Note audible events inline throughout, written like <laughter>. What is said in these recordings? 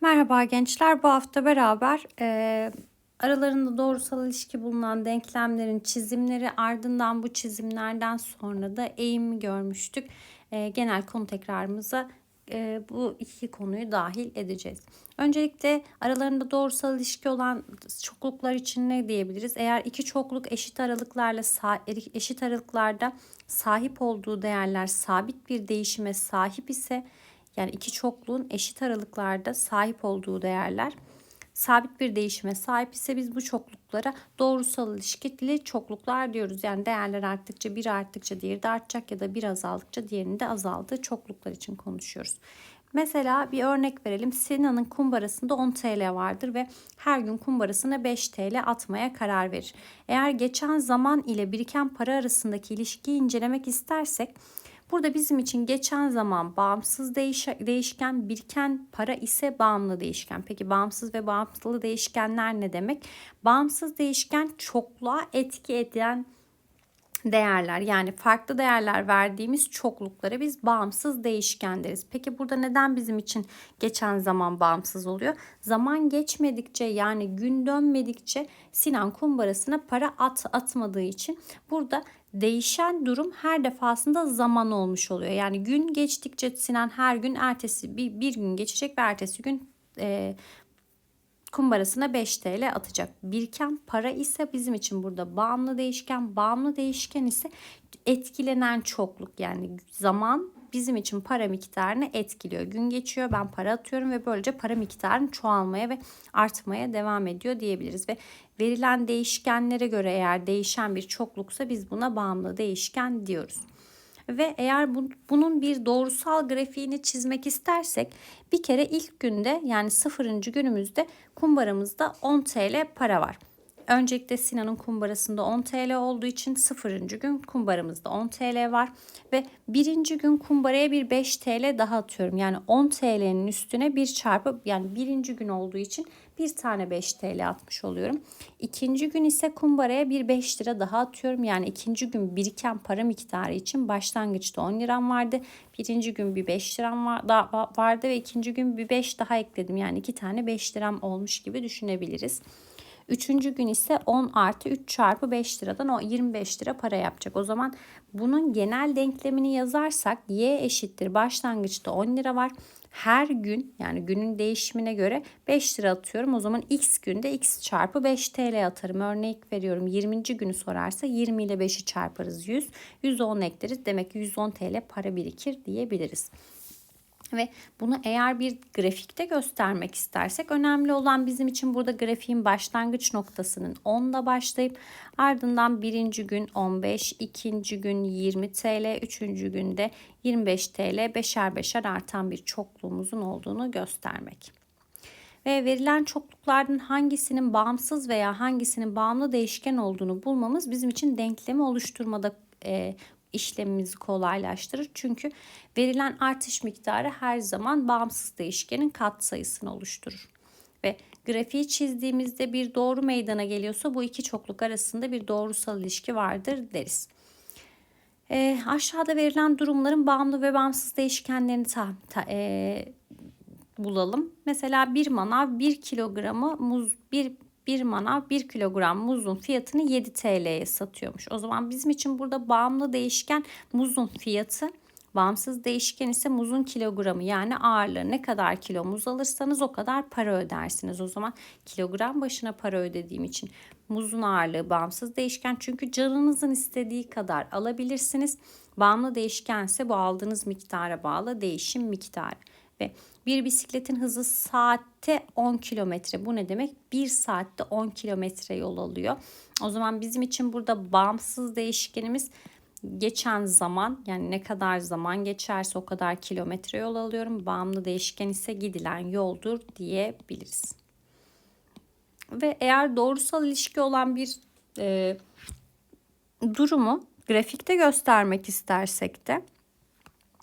Merhaba gençler. Bu hafta beraber e, aralarında doğrusal ilişki bulunan denklemlerin çizimleri ardından bu çizimlerden sonra da eğimi görmüştük. E, genel konu tekrarımıza e, bu iki konuyu dahil edeceğiz. Öncelikle aralarında doğrusal ilişki olan çokluklar için ne diyebiliriz? Eğer iki çokluk eşit aralıklarla eşit aralıklarda sahip olduğu değerler sabit bir değişime sahip ise yani iki çokluğun eşit aralıklarda sahip olduğu değerler sabit bir değişime sahip ise biz bu çokluklara doğrusal ilişkili çokluklar diyoruz. Yani değerler arttıkça bir arttıkça diğeri de artacak ya da bir azaldıkça diğerinin de azaldığı çokluklar için konuşuyoruz. Mesela bir örnek verelim. Sinan'ın kumbarasında 10 TL vardır ve her gün kumbarasına 5 TL atmaya karar verir. Eğer geçen zaman ile biriken para arasındaki ilişkiyi incelemek istersek Burada bizim için geçen zaman bağımsız değiş değişken, biriken para ise bağımlı değişken. Peki bağımsız ve bağımsız değişkenler ne demek? Bağımsız değişken çokluğa etki eden değerler yani farklı değerler verdiğimiz çokluklara biz bağımsız değişken deriz. Peki burada neden bizim için geçen zaman bağımsız oluyor? Zaman geçmedikçe yani gün dönmedikçe Sinan kumbarasına para at atmadığı için burada değişen durum her defasında zaman olmuş oluyor. Yani gün geçtikçe Sinan her gün ertesi bir, bir gün geçecek ve ertesi gün e, kumbarasına 5 TL atacak. Biriken para ise bizim için burada bağımlı değişken. Bağımlı değişken ise etkilenen çokluk yani zaman bizim için para miktarını etkiliyor. Gün geçiyor ben para atıyorum ve böylece para miktarını çoğalmaya ve artmaya devam ediyor diyebiliriz. Ve verilen değişkenlere göre eğer değişen bir çokluksa biz buna bağımlı değişken diyoruz ve eğer bu, bunun bir doğrusal grafiğini çizmek istersek bir kere ilk günde yani sıfırıncı günümüzde kumbaramızda 10 TL para var. Öncelikle Sinan'ın kumbarasında 10 TL olduğu için 0. gün kumbaramızda 10 TL var. Ve birinci gün kumbaraya bir 5 TL daha atıyorum. Yani 10 TL'nin üstüne bir çarpı yani birinci gün olduğu için bir tane 5 TL atmış oluyorum. İkinci gün ise kumbaraya bir 5 lira daha atıyorum. Yani ikinci gün biriken para miktarı için başlangıçta 10 liram vardı. Birinci gün bir 5 liram var, da, vardı ve ikinci gün bir 5 daha ekledim. Yani iki tane 5 liram olmuş gibi düşünebiliriz. Üçüncü gün ise 10 artı 3 çarpı 5 liradan o 25 lira para yapacak. O zaman bunun genel denklemini yazarsak y eşittir başlangıçta 10 lira var. Her gün yani günün değişimine göre 5 lira atıyorum. O zaman x günde x çarpı 5 TL atarım. Örnek veriyorum 20. günü sorarsa 20 ile 5'i çarparız 100. 110 ekleriz. Demek ki 110 TL para birikir diyebiliriz. Ve bunu eğer bir grafikte göstermek istersek önemli olan bizim için burada grafiğin başlangıç noktasının 10 ile başlayıp ardından birinci gün 15, ikinci gün 20 TL, üçüncü günde 25 TL beşer beşer artan bir çokluğumuzun olduğunu göstermek. Ve verilen çokluklardan hangisinin bağımsız veya hangisinin bağımlı değişken olduğunu bulmamız bizim için denklemi oluşturmada e, işlemimizi kolaylaştırır. Çünkü verilen artış miktarı her zaman bağımsız değişkenin katsayısını oluşturur. Ve grafiği çizdiğimizde bir doğru meydana geliyorsa bu iki çokluk arasında bir doğrusal ilişki vardır deriz. E, aşağıda verilen durumların bağımlı ve bağımsız değişkenlerini ta, ta, e, bulalım. Mesela bir manav 1 kilogramı muz bir bir manav 1 kilogram muzun fiyatını 7 TL'ye satıyormuş. O zaman bizim için burada bağımlı değişken muzun fiyatı Bağımsız değişken ise muzun kilogramı yani ağırlığı ne kadar kilo muz alırsanız o kadar para ödersiniz. O zaman kilogram başına para ödediğim için muzun ağırlığı bağımsız değişken çünkü canınızın istediği kadar alabilirsiniz. Bağımlı değişken ise bu aldığınız miktara bağlı değişim miktarı. Ve bir bisikletin hızı saatte 10 kilometre. Bu ne demek? Bir saatte 10 kilometre yol alıyor. O zaman bizim için burada bağımsız değişkenimiz geçen zaman yani ne kadar zaman geçerse o kadar kilometre yol alıyorum. Bağımlı değişken ise gidilen yoldur diyebiliriz. Ve eğer doğrusal ilişki olan bir e, durumu grafikte göstermek istersek de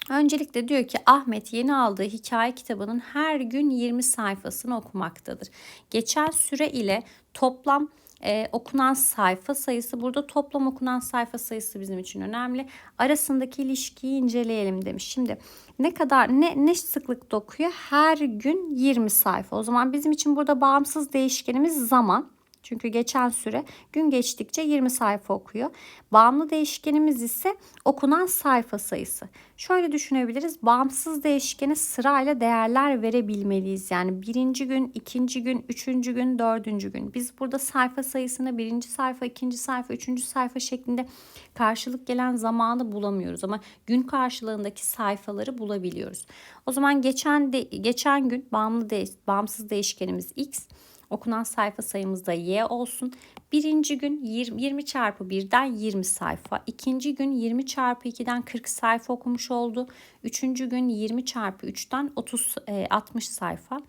Öncelikle diyor ki Ahmet yeni aldığı hikaye kitabının her gün 20 sayfasını okumaktadır. Geçen süre ile toplam e, okunan sayfa sayısı. Burada toplam okunan sayfa sayısı bizim için önemli. Arasındaki ilişkiyi inceleyelim demiş. Şimdi ne kadar ne, ne sıklıkta okuyor? Her gün 20 sayfa. O zaman bizim için burada bağımsız değişkenimiz zaman. Çünkü geçen süre gün geçtikçe 20 sayfa okuyor. Bağımlı değişkenimiz ise okunan sayfa sayısı. Şöyle düşünebiliriz. Bağımsız değişkene sırayla değerler verebilmeliyiz. Yani birinci gün, ikinci gün, üçüncü gün, dördüncü gün. Biz burada sayfa sayısını birinci sayfa, ikinci sayfa, üçüncü sayfa şeklinde karşılık gelen zamanı bulamıyoruz. Ama gün karşılığındaki sayfaları bulabiliyoruz. O zaman geçen de, geçen gün bağımlı de, bağımsız değişkenimiz x. Okunan sayfa sayımız da y olsun. Birinci gün 20, 20 çarpı 1'den 20 sayfa. İkinci gün 20 çarpı 2'den 40 sayfa okumuş oldu. Üçüncü gün 20 çarpı 3'ten 30, e, 60 sayfa.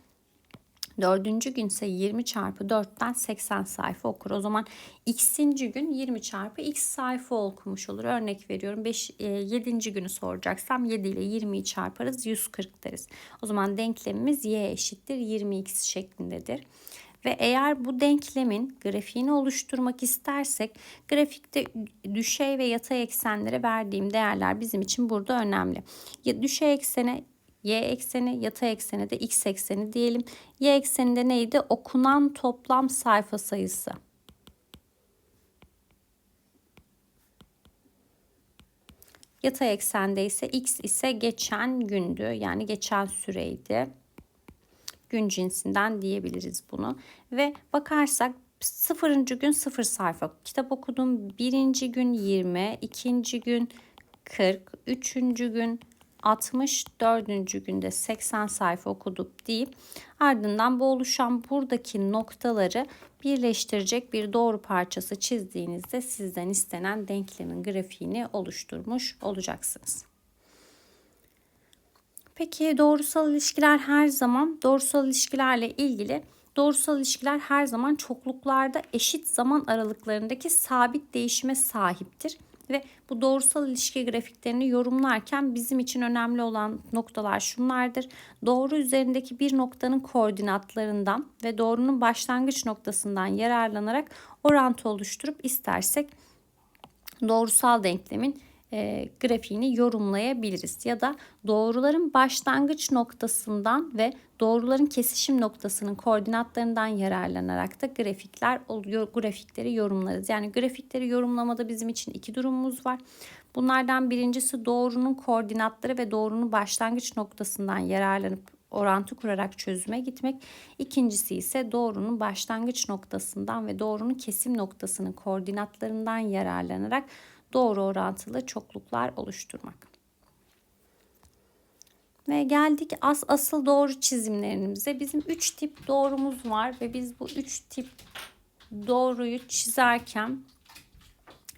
Dördüncü gün ise 20 çarpı 4'ten 80 sayfa okur. O zaman x'inci gün 20 çarpı x sayfa okumuş olur. Örnek veriyorum 5, e, 7. günü soracaksam 7 ile 20'yi çarparız 140 deriz. O zaman denklemimiz y eşittir 20x şeklindedir. Ve eğer bu denklemin grafiğini oluşturmak istersek grafikte düşey ve yatay eksenlere verdiğim değerler bizim için burada önemli. Düşey eksene y ekseni, yatay ekseni de x ekseni diyelim. Y ekseninde neydi? Okunan toplam sayfa sayısı. Yatay eksende ise x ise geçen gündü. Yani geçen süreydi gün cinsinden diyebiliriz bunu. Ve bakarsak sıfırıncı gün sıfır sayfa kitap okudum. Birinci gün 20, ikinci gün 40, üçüncü gün 60, dördüncü günde 80 sayfa okuduk deyip ardından bu oluşan buradaki noktaları birleştirecek bir doğru parçası çizdiğinizde sizden istenen denklemin grafiğini oluşturmuş olacaksınız. Peki doğrusal ilişkiler her zaman doğrusal ilişkilerle ilgili doğrusal ilişkiler her zaman çokluklarda eşit zaman aralıklarındaki sabit değişime sahiptir ve bu doğrusal ilişki grafiklerini yorumlarken bizim için önemli olan noktalar şunlardır. Doğru üzerindeki bir noktanın koordinatlarından ve doğrunun başlangıç noktasından yararlanarak orantı oluşturup istersek doğrusal denklemin e, grafiğini yorumlayabiliriz. Ya da doğruların başlangıç noktasından ve doğruların kesişim noktasının koordinatlarından yararlanarak da grafikler grafikleri yorumlarız. Yani grafikleri yorumlamada bizim için iki durumumuz var. Bunlardan birincisi doğrunun koordinatları ve doğrunun başlangıç noktasından yararlanıp orantı kurarak çözüme gitmek. İkincisi ise doğrunun başlangıç noktasından ve doğrunun kesim noktasının koordinatlarından yararlanarak doğru orantılı çokluklar oluşturmak. Ve geldik as asıl doğru çizimlerimize. Bizim 3 tip doğrumuz var ve biz bu 3 tip doğruyu çizerken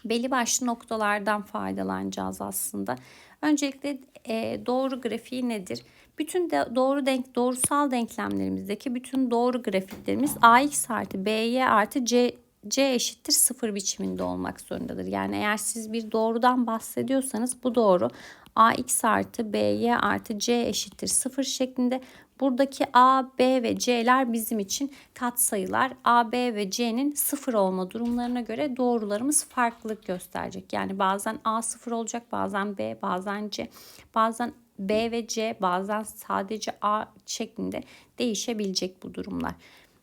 belli başlı noktalardan faydalanacağız aslında. Öncelikle e, doğru grafiği nedir? Bütün de doğru denk doğrusal denklemlerimizdeki bütün doğru grafiklerimiz ax artı by artı c c eşittir sıfır biçiminde olmak zorundadır. Yani eğer siz bir doğrudan bahsediyorsanız bu doğru ax artı by artı c eşittir sıfır şeklinde. Buradaki a, b ve c'ler bizim için katsayılar. a, b ve c'nin sıfır olma durumlarına göre doğrularımız farklılık gösterecek. Yani bazen a sıfır olacak, bazen b, bazen c, bazen B ve C bazen sadece A şeklinde değişebilecek bu durumlar.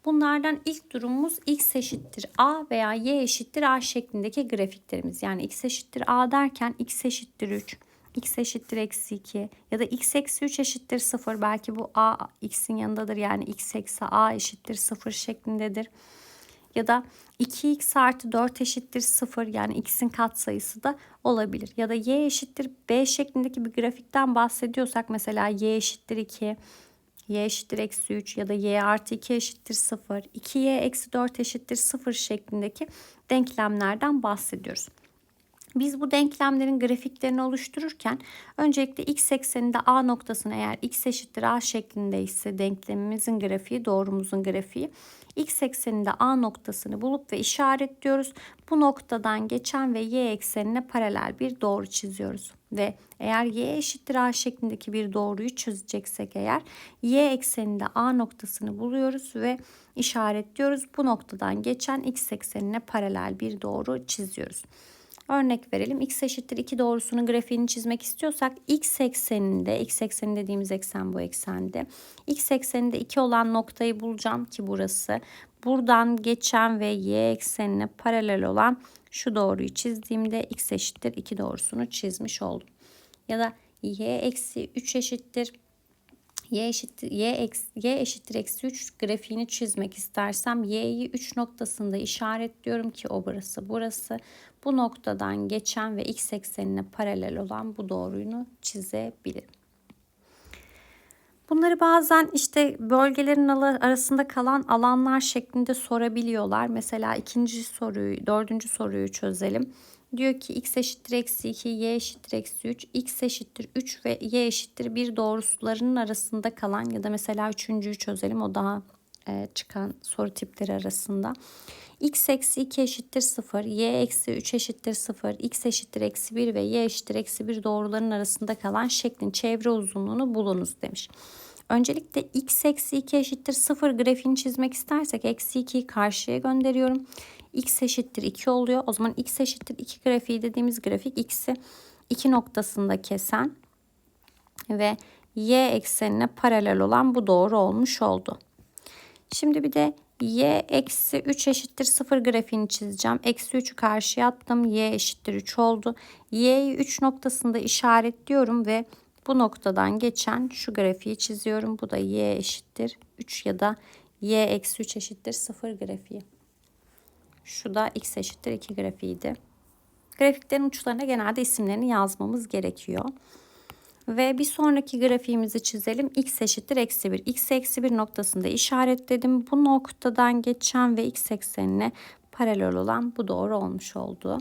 Bunlardan ilk durumumuz x eşittir a veya y eşittir a şeklindeki grafiklerimiz. Yani x eşittir a derken x eşittir 3, x eşittir eksi 2 ya da x eksi 3 eşittir 0. Belki bu a x'in yanındadır yani x eksi a eşittir 0 şeklindedir. Ya da 2x artı 4 eşittir 0 yani x'in katsayısı da olabilir. Ya da y eşittir b şeklindeki bir grafikten bahsediyorsak mesela y eşittir 2, y eşittir eksi 3 ya da y artı 2 eşittir 0, 2y eksi 4 eşittir 0 şeklindeki denklemlerden bahsediyoruz. Biz bu denklemlerin grafiklerini oluştururken öncelikle x ekseninde a noktasını eğer x eşittir a şeklinde ise denklemimizin grafiği doğrumuzun grafiği x ekseninde a noktasını bulup ve işaretliyoruz. Bu noktadan geçen ve y eksenine paralel bir doğru çiziyoruz. Ve eğer y eşittir a şeklindeki bir doğruyu çözeceksek eğer y ekseninde a noktasını buluyoruz ve işaretliyoruz. Bu noktadan geçen x eksenine paralel bir doğru çiziyoruz. Örnek verelim. X eşittir 2 doğrusunun grafiğini çizmek istiyorsak x ekseninde, x ekseni dediğimiz eksen bu eksende. X ekseninde 2 olan noktayı bulacağım ki burası. Buradan geçen ve y eksenine paralel olan şu doğruyu çizdiğimde x eşittir 2 doğrusunu çizmiş oldum. Ya da y eksi 3 eşittir y eşittir y, eksi, y eşittir eksi 3 grafiğini çizmek istersem y'yi 3 noktasında işaretliyorum ki o burası burası. Bu noktadan geçen ve x eksenine paralel olan bu doğruyu çizebilirim. Bunları bazen işte bölgelerin arasında kalan alanlar şeklinde sorabiliyorlar. Mesela ikinci soruyu, dördüncü soruyu çözelim. Diyor ki x eşittir eksi 2, y eşittir eksi 3, x eşittir 3 ve y eşittir 1 doğrusularının arasında kalan ya da mesela üçüncüyü çözelim o daha e, çıkan soru tipleri arasında. x eksi 2 eşittir 0, y eksi 3 eşittir 0, x eşittir eksi 1 ve y eşittir eksi 1 doğruların arasında kalan şeklin çevre uzunluğunu bulunuz demiş. Öncelikle x eksi 2 eşittir 0 grafiğini çizmek istersek eksi 2'yi karşıya gönderiyorum x eşittir 2 oluyor. O zaman x eşittir 2 grafiği dediğimiz grafik x'i 2 noktasında kesen ve y eksenine paralel olan bu doğru olmuş oldu. Şimdi bir de y eksi 3 eşittir 0 grafiğini çizeceğim. Eksi 3'ü karşıya attım. y eşittir 3 oldu. y'yi 3 noktasında işaretliyorum ve bu noktadan geçen şu grafiği çiziyorum. Bu da y eşittir 3 ya da y eksi 3 eşittir 0 grafiği. Şu da x eşittir 2 grafiğiydi. Grafiklerin uçlarına genelde isimlerini yazmamız gerekiyor. Ve bir sonraki grafiğimizi çizelim. x eşittir eksi 1. x eksi 1 noktasında işaretledim. Bu noktadan geçen ve x eksenine paralel olan bu doğru olmuş oldu.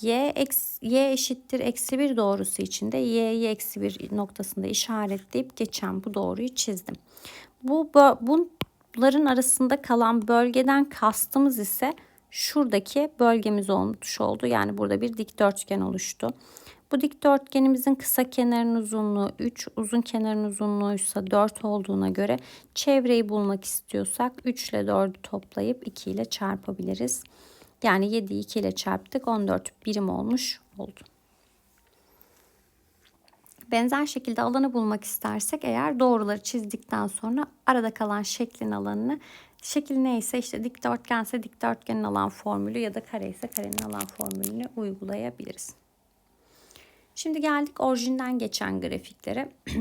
y, eks, y eşittir eksi 1 doğrusu için de y'yi eksi 1 noktasında işaretleyip geçen bu doğruyu çizdim. Bu, bu Bunların arasında kalan bölgeden kastımız ise şuradaki bölgemiz olmuş oldu. Yani burada bir dikdörtgen oluştu. Bu dikdörtgenimizin kısa kenarın uzunluğu 3, uzun kenarın uzunluğu ise 4 olduğuna göre çevreyi bulmak istiyorsak 3 ile 4'ü toplayıp 2 ile çarpabiliriz. Yani 7'yi 2 ile çarptık 14 birim olmuş oldu. Benzer şekilde alanı bulmak istersek eğer doğruları çizdikten sonra arada kalan şeklin alanını şekil neyse işte dikdörtgense dikdörtgenin alan formülü ya da kare ise karenin alan formülünü uygulayabiliriz. Şimdi geldik orijinden geçen grafiklere. <clears throat>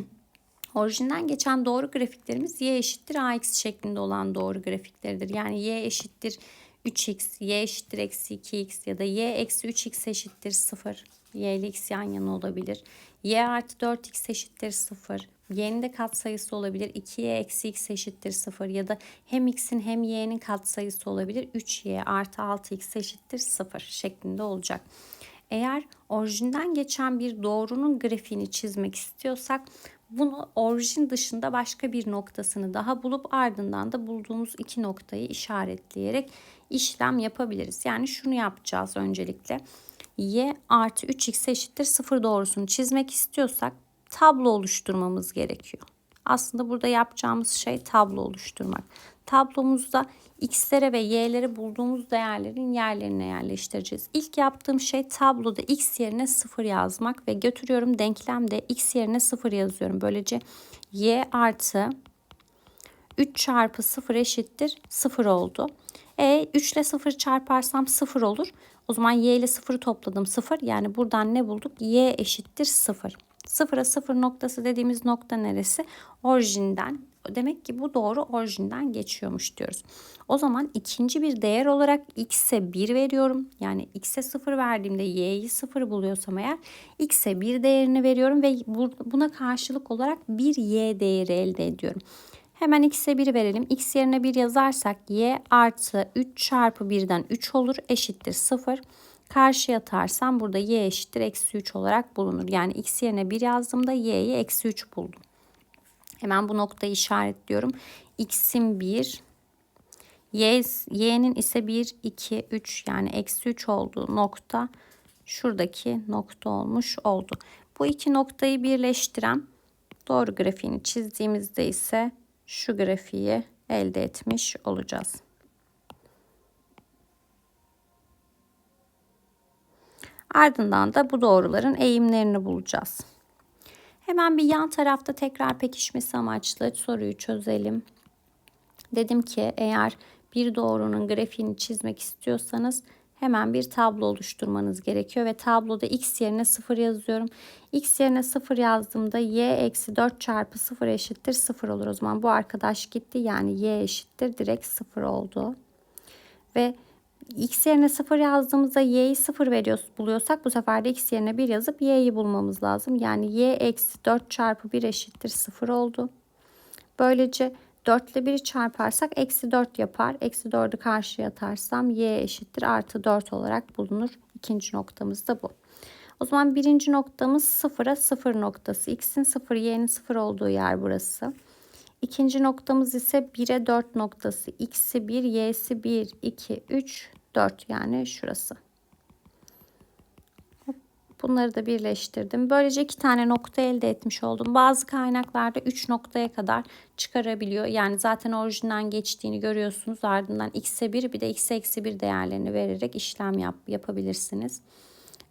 orijinden geçen doğru grafiklerimiz y eşittir ax şeklinde olan doğru grafikleridir. Yani y eşittir 3x, y eşittir eksi 2x ya da y eksi 3x eşittir 0. y ile x yan yana olabilir y artı 4x eşittir 0. y'nin de katsayısı olabilir. 2y eksi x eşittir 0 ya da hem x'in hem y'nin katsayısı olabilir. 3y artı 6x eşittir 0 şeklinde olacak. Eğer orijinden geçen bir doğrunun grafiğini çizmek istiyorsak bunu orijin dışında başka bir noktasını daha bulup ardından da bulduğumuz iki noktayı işaretleyerek işlem yapabiliriz. Yani şunu yapacağız öncelikle y artı 3x eşittir 0 doğrusunu çizmek istiyorsak tablo oluşturmamız gerekiyor. Aslında burada yapacağımız şey tablo oluşturmak. Tablomuzda x'lere ve y'lere bulduğumuz değerlerin yerlerine yerleştireceğiz. İlk yaptığım şey tabloda x yerine 0 yazmak ve götürüyorum denklemde x yerine 0 yazıyorum. Böylece y artı 3 çarpı 0 eşittir 0 oldu. E 3 ile 0 çarparsam 0 olur. O zaman y ile 0'ı topladım 0. Yani buradan ne bulduk? y eşittir 0. 0'a 0 noktası dediğimiz nokta neresi? Orijinden. Demek ki bu doğru orijinden geçiyormuş diyoruz. O zaman ikinci bir değer olarak x'e 1 veriyorum. Yani x'e 0 verdiğimde y'yi 0 buluyorsam eğer x'e 1 değerini veriyorum ve buna karşılık olarak bir y değeri elde ediyorum. Hemen x'e 1 verelim. x yerine 1 yazarsak y artı 3 çarpı 1'den 3 olur eşittir 0. Karşıya atarsam burada y eşittir eksi 3 olarak bulunur. Yani x yerine 1 yazdığımda y'yi eksi 3 buldum. Hemen bu noktayı işaretliyorum. x'in 1, y, y'nin ise 1, 2, 3 yani eksi 3 olduğu nokta şuradaki nokta olmuş oldu. Bu iki noktayı birleştiren doğru grafiğini çizdiğimizde ise şu grafiği elde etmiş olacağız. Ardından da bu doğruların eğimlerini bulacağız. Hemen bir yan tarafta tekrar pekişmesi amaçlı soruyu çözelim. Dedim ki eğer bir doğrunun grafiğini çizmek istiyorsanız hemen bir tablo oluşturmanız gerekiyor ve tabloda x yerine 0 yazıyorum. x yerine 0 yazdığımda y eksi 4 çarpı 0 eşittir 0 olur. O zaman bu arkadaş gitti yani y eşittir direkt 0 oldu. Ve x yerine 0 yazdığımızda y'yi 0 veriyoruz, buluyorsak bu sefer de x yerine 1 yazıp y'yi bulmamız lazım. Yani y eksi 4 çarpı 1 eşittir 0 oldu. Böylece 4 ile 1'i çarparsak eksi 4 yapar. Eksi 4'ü karşıya atarsam y eşittir artı 4 olarak bulunur. İkinci noktamız da bu. O zaman birinci noktamız 0'a 0 noktası. X'in 0, y'nin 0 olduğu yer burası. İkinci noktamız ise 1'e 4 noktası. X'i 1, y'si 1, 2, 3, 4 yani şurası. Bunları da birleştirdim. Böylece iki tane nokta elde etmiş oldum. Bazı kaynaklarda 3 noktaya kadar çıkarabiliyor. Yani zaten orijinden geçtiğini görüyorsunuz. Ardından x'e 1 bir de x'e eksi 1 değerlerini vererek işlem yap, yapabilirsiniz.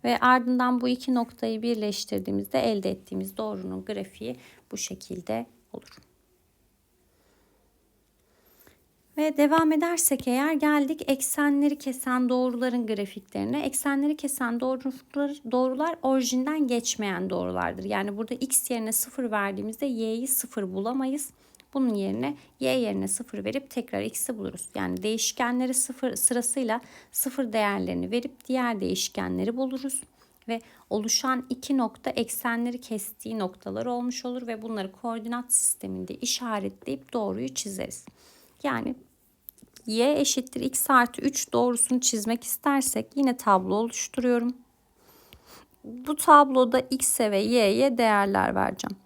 Ve ardından bu iki noktayı birleştirdiğimizde elde ettiğimiz doğrunun grafiği bu şekilde olur. Ve devam edersek eğer geldik eksenleri kesen doğruların grafiklerine. Eksenleri kesen doğrular, doğrular orijinden geçmeyen doğrulardır. Yani burada x yerine 0 verdiğimizde y'yi 0 bulamayız. Bunun yerine y yerine 0 verip tekrar x'i buluruz. Yani değişkenleri 0 sırasıyla 0 değerlerini verip diğer değişkenleri buluruz. Ve oluşan iki nokta eksenleri kestiği noktalar olmuş olur ve bunları koordinat sisteminde işaretleyip doğruyu çizeriz. Yani y eşittir x artı 3 doğrusunu çizmek istersek yine tablo oluşturuyorum. Bu tabloda x'e ve y'ye değerler vereceğim.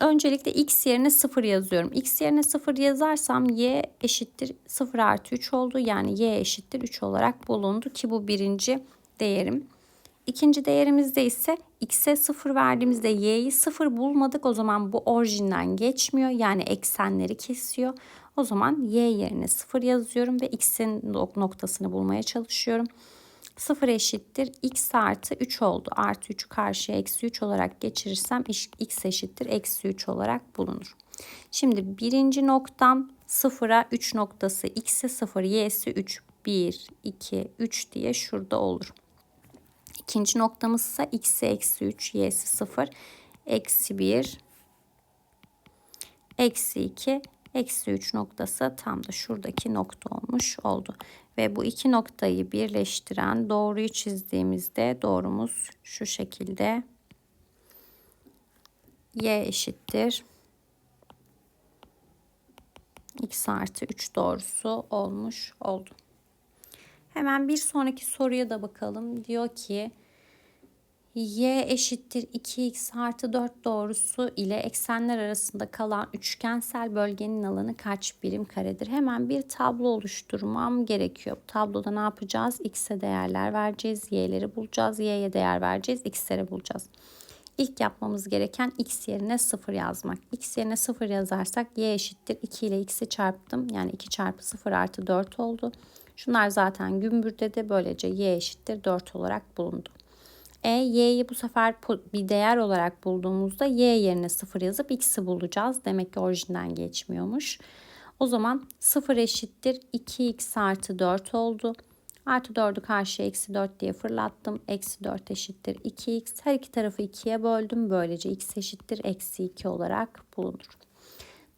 Öncelikle x yerine 0 yazıyorum. x yerine 0 yazarsam y eşittir 0 artı 3 oldu. Yani y eşittir 3 olarak bulundu ki bu birinci değerim. İkinci değerimizde ise x'e 0 verdiğimizde y'yi 0 bulmadık. O zaman bu orijinden geçmiyor. Yani eksenleri kesiyor. O zaman y yerine 0 yazıyorum ve x'in noktasını bulmaya çalışıyorum. 0 eşittir x artı 3 oldu. Artı 3'ü karşıya eksi 3 olarak geçirirsem x eşittir eksi 3 olarak bulunur. Şimdi birinci noktam 0'a 3 noktası x'e 0 y'si 3 1 2 3 diye şurada olur. İkinci noktamız ise x'e eksi 3 y'si 0 eksi 1 eksi 2 Eksi 3 noktası tam da şuradaki nokta olmuş oldu. Ve bu iki noktayı birleştiren doğruyu çizdiğimizde doğrumuz şu şekilde y eşittir x artı 3 doğrusu olmuş oldu. Hemen bir sonraki soruya da bakalım. Diyor ki y eşittir 2x artı 4 doğrusu ile eksenler arasında kalan üçgensel bölgenin alanı kaç birim karedir? Hemen bir tablo oluşturmam gerekiyor. Tabloda ne yapacağız? x'e değerler vereceğiz, y'leri bulacağız, y'ye değer vereceğiz, x'leri bulacağız. İlk yapmamız gereken x yerine 0 yazmak. x yerine 0 yazarsak y eşittir 2 ile x'i çarptım. Yani 2 çarpı 0 artı 4 oldu. Şunlar zaten gümbürde de böylece y eşittir 4 olarak bulundu. E, y'yi bu sefer bir değer olarak bulduğumuzda y yerine 0 yazıp x'i bulacağız. Demek ki orijinden geçmiyormuş. O zaman 0 eşittir 2x artı 4 oldu. Artı 4'ü karşıya eksi 4 diye fırlattım. Eksi 4 eşittir 2x. Her iki tarafı 2'ye böldüm. Böylece x eşittir eksi 2 olarak bulunur.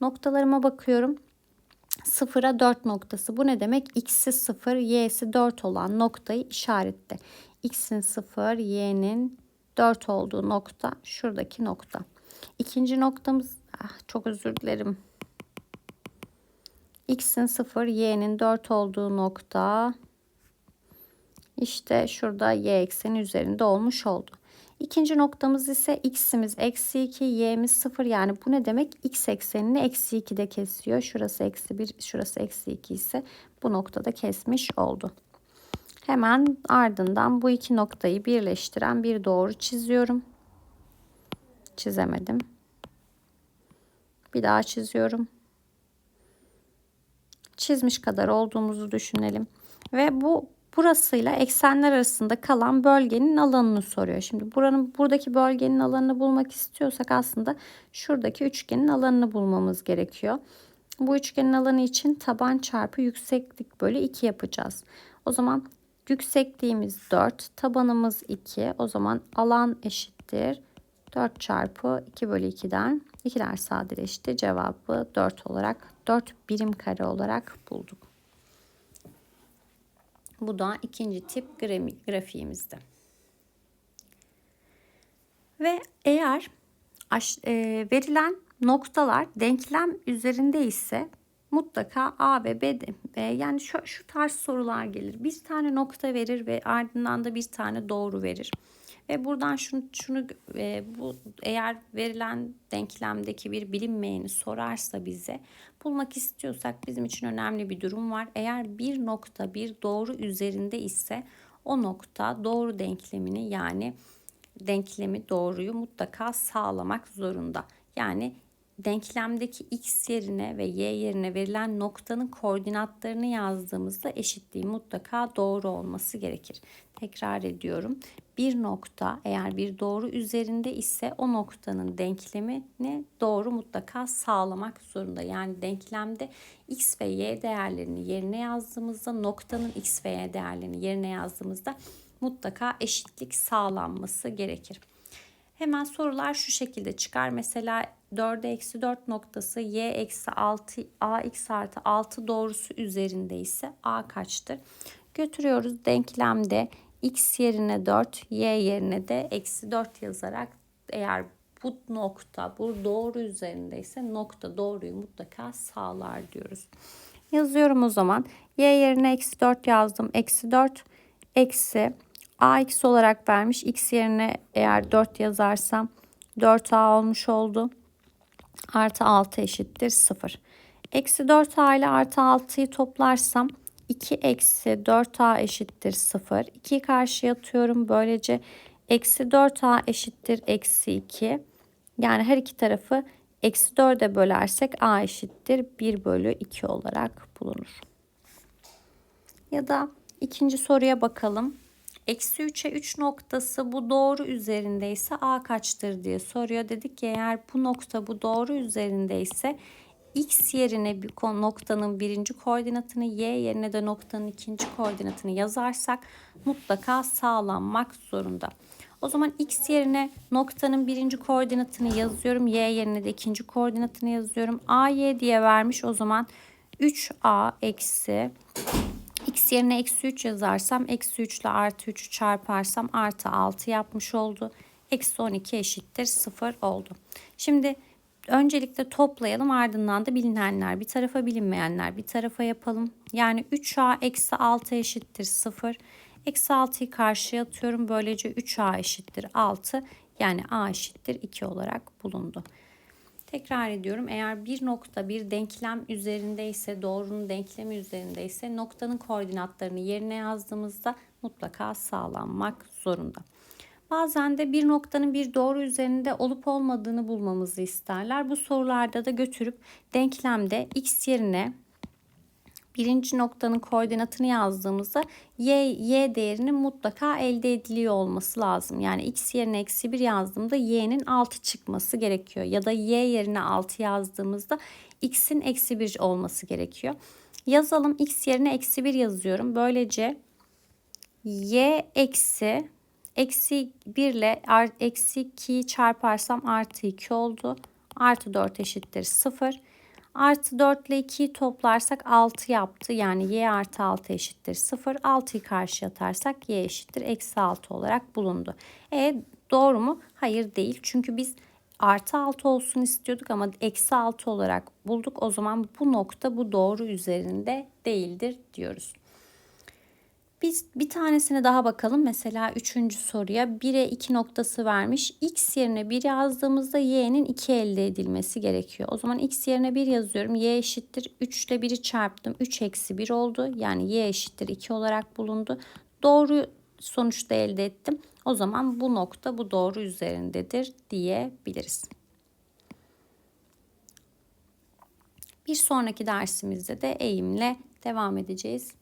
Noktalarıma bakıyorum. 0'a 4 noktası. Bu ne demek? X'i 0, y'si 4 olan noktayı işaretle x'in 0, y'nin 4 olduğu nokta şuradaki nokta. İkinci noktamız ah, çok özür dilerim. x'in 0, y'nin 4 olduğu nokta işte şurada y ekseni üzerinde olmuş oldu. İkinci noktamız ise x'imiz eksi 2, y'miz 0 yani bu ne demek? x eksenini eksi 2'de kesiyor. Şurası eksi 1, şurası eksi 2 ise bu noktada kesmiş oldu. Hemen ardından bu iki noktayı birleştiren bir doğru çiziyorum. Çizemedim. Bir daha çiziyorum. Çizmiş kadar olduğumuzu düşünelim. Ve bu burasıyla eksenler arasında kalan bölgenin alanını soruyor. Şimdi buranın buradaki bölgenin alanını bulmak istiyorsak aslında şuradaki üçgenin alanını bulmamız gerekiyor. Bu üçgenin alanı için taban çarpı yükseklik bölü 2 yapacağız. O zaman yüksekliğimiz 4, tabanımız 2. O zaman alan eşittir 4 çarpı 2 bölü 2'den 2'ler sadeleşti. Cevabı 4 olarak 4 birim kare olarak bulduk. Bu da ikinci tip grafiğimizde. Ve eğer e, verilen noktalar denklem üzerinde ise mutlaka A ve B de, yani şu, şu tarz sorular gelir. Bir tane nokta verir ve ardından da bir tane doğru verir. Ve buradan şunu, şunu e, bu eğer verilen denklemdeki bir bilinmeyeni sorarsa bize bulmak istiyorsak bizim için önemli bir durum var. Eğer bir nokta bir doğru üzerinde ise o nokta doğru denklemini yani denklemi doğruyu mutlaka sağlamak zorunda. Yani denklemdeki x yerine ve y yerine verilen noktanın koordinatlarını yazdığımızda eşitliği mutlaka doğru olması gerekir. Tekrar ediyorum. Bir nokta eğer bir doğru üzerinde ise o noktanın denklemini doğru mutlaka sağlamak zorunda. Yani denklemde x ve y değerlerini yerine yazdığımızda noktanın x ve y değerlerini yerine yazdığımızda mutlaka eşitlik sağlanması gerekir. Hemen sorular şu şekilde çıkar. Mesela 4'e eksi 4 noktası y eksi 6 ax artı 6 doğrusu üzerinde ise a kaçtır? Götürüyoruz denklemde x yerine 4 y yerine de eksi 4 yazarak eğer bu nokta bu doğru üzerindeyse nokta doğruyu mutlaka sağlar diyoruz. Yazıyorum o zaman. Y yerine eksi 4 yazdım. Eksi 4 eksi ax olarak vermiş. x yerine eğer 4 yazarsam 4a olmuş oldu. Artı 6 eşittir 0. Eksi 4a ile artı 6'yı toplarsam 2 eksi 4a eşittir 0. 2'yi karşıya atıyorum. Böylece eksi 4a eşittir eksi 2. Yani her iki tarafı eksi 4'e bölersek a eşittir 1 bölü 2 olarak bulunur. Ya da ikinci soruya bakalım. Eksi 3'e 3 noktası bu doğru üzerindeyse a kaçtır diye soruyor. Dedik ki eğer bu nokta bu doğru üzerindeyse x yerine bir noktanın birinci koordinatını y yerine de noktanın ikinci koordinatını yazarsak mutlaka sağlanmak zorunda. O zaman x yerine noktanın birinci koordinatını yazıyorum. Y yerine de ikinci koordinatını yazıyorum. A, Y diye vermiş. O zaman 3A eksi x yerine eksi 3 yazarsam eksi 3 ile artı 3'ü çarparsam artı 6 yapmış oldu. Eksi 12 eşittir 0 oldu. Şimdi öncelikle toplayalım ardından da bilinenler bir tarafa bilinmeyenler bir tarafa yapalım. Yani 3a eksi 6 eşittir 0. Eksi 6'yı karşıya atıyorum. Böylece 3a eşittir 6. Yani a eşittir 2 olarak bulundu. Tekrar ediyorum eğer bir nokta bir denklem üzerindeyse doğrunun denklemi üzerindeyse noktanın koordinatlarını yerine yazdığımızda mutlaka sağlanmak zorunda. Bazen de bir noktanın bir doğru üzerinde olup olmadığını bulmamızı isterler. Bu sorularda da götürüp denklemde x yerine birinci noktanın koordinatını yazdığımızda y, y değerinin mutlaka elde ediliyor olması lazım. Yani x yerine eksi 1 yazdığımda y'nin 6 çıkması gerekiyor. Ya da y yerine 6 yazdığımızda x'in eksi 1 olması gerekiyor. Yazalım x yerine eksi 1 yazıyorum. Böylece y eksi eksi 1 ile eksi 2'yi çarparsam artı 2 oldu. Artı 4 eşittir 0. Artı 4 ile 2'yi toplarsak 6 yaptı. Yani y artı 6 eşittir 0. 6'yı karşıya atarsak y eşittir eksi 6 olarak bulundu. E doğru mu? Hayır değil. Çünkü biz artı 6 olsun istiyorduk ama eksi 6 olarak bulduk. O zaman bu nokta bu doğru üzerinde değildir diyoruz. Biz bir tanesine daha bakalım. Mesela üçüncü soruya 1'e 2 noktası vermiş. X yerine 1 yazdığımızda y'nin 2 elde edilmesi gerekiyor. O zaman x yerine 1 yazıyorum. y eşittir 3 ile 1'i çarptım. 3 eksi 1 oldu. Yani y eşittir 2 olarak bulundu. Doğru sonuçta elde ettim. O zaman bu nokta bu doğru üzerindedir diyebiliriz. Bir sonraki dersimizde de eğimle devam edeceğiz.